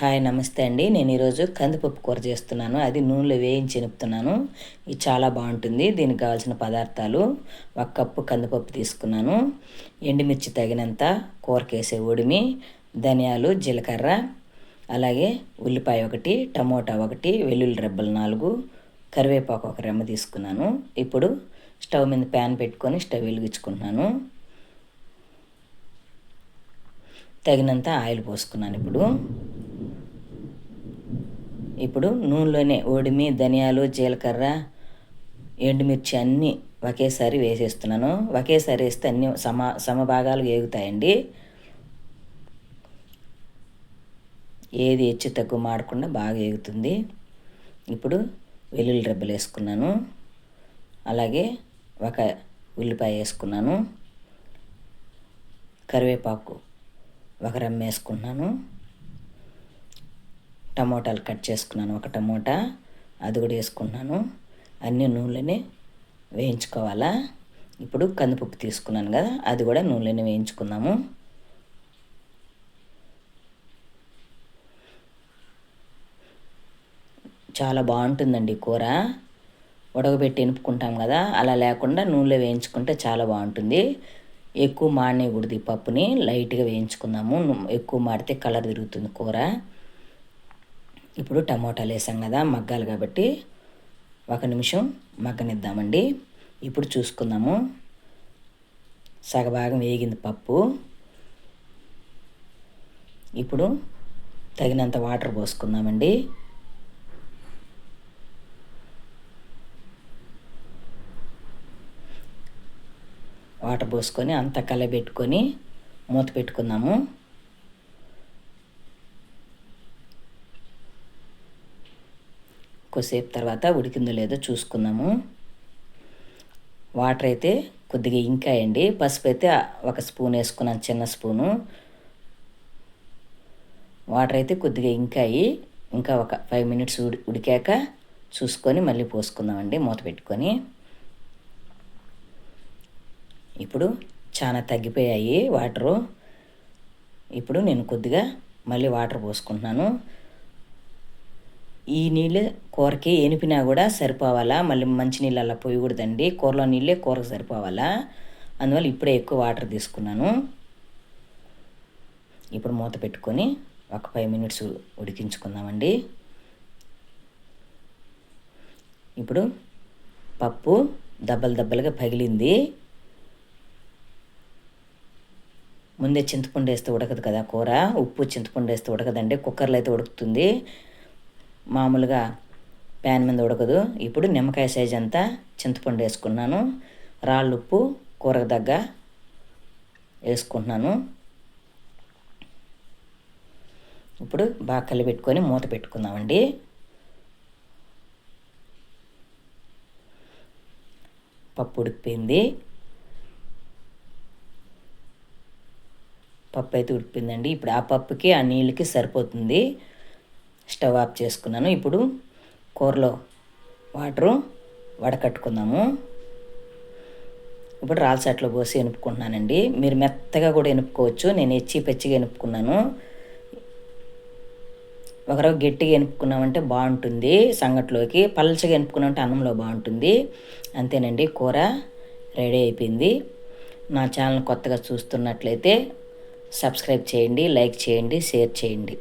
Hi నమస్తే అండి. నేను ఈరోజు కందిపప్పు కూర చేస్తున్నాను. అది నూనెలో వేయించి ఎనుపుతున్నాను ఇది చాలా బాగుంటుంది. దీనికి కావాల్సిన పదార్థాలు ఒక కప్పు కందిపప్పు తీసుకున్నాను. ఎండుమిర్చి తగినంత కూరకేసే ఉడిమి ధనియాలు జీలకర్ర అలాగే ఉల్లిపాయ ఒకటి టమోటా ఒకటి వెల్లుల్లి రెబ్బలు నాలుగు కరివేపాకు ఒక రెమ్మ తీసుకున్నాను. ఇప్పుడు స్టవ్ మీద ప్యాన్ పెట్టుకొని స్టవ్ వెలిగించుకుంటున్నాను. తగినంత ఆయిల్ పోసుకున్నాను ఇప్పుడు. ఇప్పుడు నూనెలోనే ఓడిమి ధనియాలు జీలకర్ర ఎండుమిర్చి అన్నీ ఒకేసారి వేసేస్తున్నాను. ఒకేసారి వేస్తే అన్నీ సమ సమభాగాలు వేగుతాయండి ఏది హెచ్చు తక్కువ మాడకుండా బాగా వేగుతుంది ఇప్పుడు వెల్లుల్లి రెబ్బలు వేసుకున్నాను. అలాగే ఒక ఉల్లిపాయ వేసుకున్నాను. కరివేపాకు ఒక రమ్మ వేసుకున్నాను. టమోటాలు కట్ చేసుకున్నాను. ఒక టమోటా అది కూడా వేసుకున్నాను. అన్ని నూనెలోనే వేయించుకోవాలా? ఇప్పుడు కందిపప్పు తీసుకున్నాను కదా అది కూడా నూనెలోనే వేయించుకుందాము. చాలా బాగుంటుందండి కూర. ఉడకబెట్టి ఎనుపుకుంటాం కదా అలా లేకుండా నూనెలో వేయించుకుంటే చాలా బాగుంటుంది. ఎక్కువ మాడనేయకూడదు ఈ పప్పుని లైట్గా వేయించుకుందాము. ఎక్కువ మాడితే కలర్ తిరుగుతుంది కూర. ఇప్పుడు టమోటాలు వేసాం కదా మగ్గాలి కాబట్టి ఒక నిమిషం మగ్గనిద్దామండి. ఇప్పుడు చూసుకుందాము. సగభాగం వేగింది పప్పు. ఇప్పుడు తగినంత వాటర్ పోసుకుందామండి. వాటర్ పోసుకొని అంతా కలబెట్టుకొని మూత పెట్టుకుందాము. కొద్దిసేపు తర్వాత ఉడికిందో లేదో చూసుకుందాము. వాటర్ అయితే కొద్దిగా ఇంకాయండి. పసుపు అయితే ఒక స్పూన్ వేసుకున్నాను చిన్న స్పూను. వాటర్ అయితే కొద్దిగా ఇంకాయి. ఇంకా ఒక ఫైవ్ మినిట్స్ ఉడి ఉడికాక చూసుకొని మళ్ళీ పోసుకుందామండి మూత పెట్టుకొని. ఇప్పుడు చాలా తగ్గిపోయాయి వాటరు. ఇప్పుడు నేను కొద్దిగా మళ్ళీ వాటర్ పోసుకుంటున్నాను. ఈ నీళ్ళు కూరకి ఎనిపినా కూడా సరిపోవాలా? మళ్ళీ మంచి నీళ్ళు అలా పోయకూడదండి. కూరలో నీళ్ళే కూరకు సరిపోవాలా? అందువల్ల ఇప్పుడే ఎక్కువ వాటర్ తీసుకున్నాను. ఇప్పుడు మూత పెట్టుకొని ఒక ఫైవ్ మినిట్స్ ఉడికించుకుందామండి. ఇప్పుడు పప్పు దెబ్బలు దెబ్బలుగా పగిలింది. ముందే చింతపండు వేస్తే ఉడకదు కదా కూర? ఉప్పు చింతపండు వేస్తే ఉడకదండి. కుక్కర్లో అయితే ఉడుకుతుంది. మామూలుగా ప్యాన్ మీద ఉడకదు. ఇప్పుడు నిమ్మకాయ సైజ్ అంతా చింతపండు వేసుకున్నాను. రాళ్ళు ఉప్పు కూరకు దగ్గ వేసుకుంటున్నాను. ఇప్పుడు బాగా కలిపెట్టుకొని మూత పెట్టుకుందామండి. పప్పు ఉడికిపోయింది. పప్పు అయితే ఉడికిపోయిందండి. ఇప్పుడు ఆ పప్పుకి ఆ నీళ్ళకి సరిపోతుంది. స్టవ్ ఆఫ్ చేసుకున్నాను. ఇప్పుడు కూరలో వాటరు వడకట్టుకుందాము. ఇప్పుడు రాల్సట్లో పోసి ఎనుపుకుంటున్నానండి. మీరు మెత్తగా కూడా ఎనుపుకోవచ్చు. నేను ఎచ్చి పెచ్చిగా ఎనుపుకున్నాను. ఒకరో గట్టిగా ఎనుపుకున్నామంటే బాగుంటుంది సంగట్లోకి. పల్చగా ఎనుపుకున్నామంటే అన్నంలో బాగుంటుంది. అంతేనండి కూర రెడీ అయిపోయింది. నా ఛానల్ కొత్తగా చూస్తున్నట్లయితే సబ్స్క్రైబ్ చేయండి లైక్ చేయండి షేర్ చేయండి.